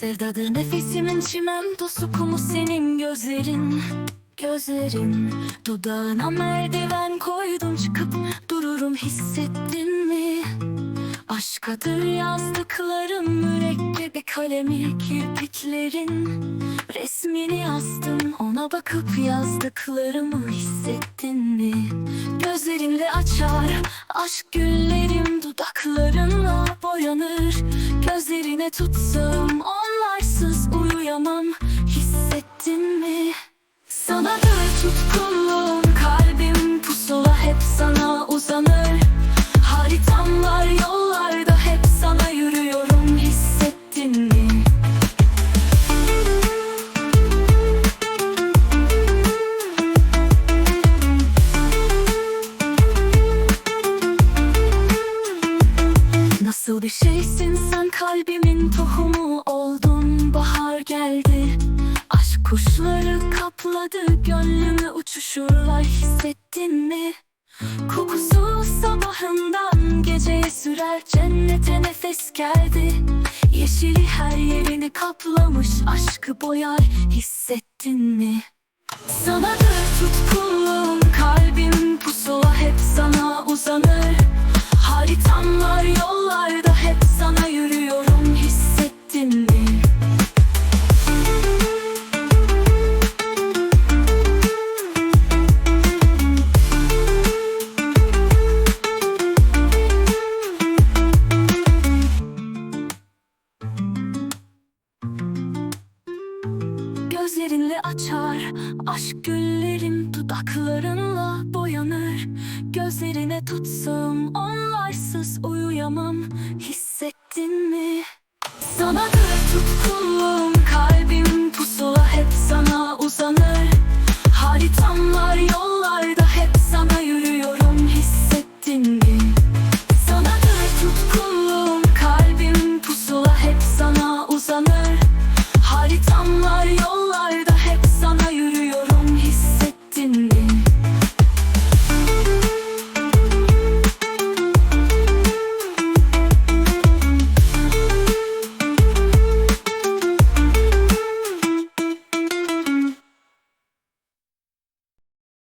Sevdadır nefesimin çimentosu kumu senin gözlerin Gözlerin Dudağına merdiven koydum çıkıp dururum hissettin mi? Aşkadır yazdıklarım mürekkebi kalemi kirpiklerin Resmini yazdım ona bakıp yazdıklarımı hissettin mi? Gözlerinle açar aşk güllerim dudaklarınla boyanır Gözlerine tutsam bir şeysin sen kalbimin tohumu oldun bahar geldi Aşk kuşları kapladı gönlümü uçuşurlar hissettin mi? Kokusu sabahından geceye sürer cennete nefes geldi Yeşili her yerini kaplamış aşkı boyar hissettin mi? Sanadır tutkunluğum kalbim Gözlerinle açar. Aşk güllerim dudaklarınla boyanır. Gözlerine tutsam onlarsız uyuyamam. Hissettin mi? Sanadır tutkunluğum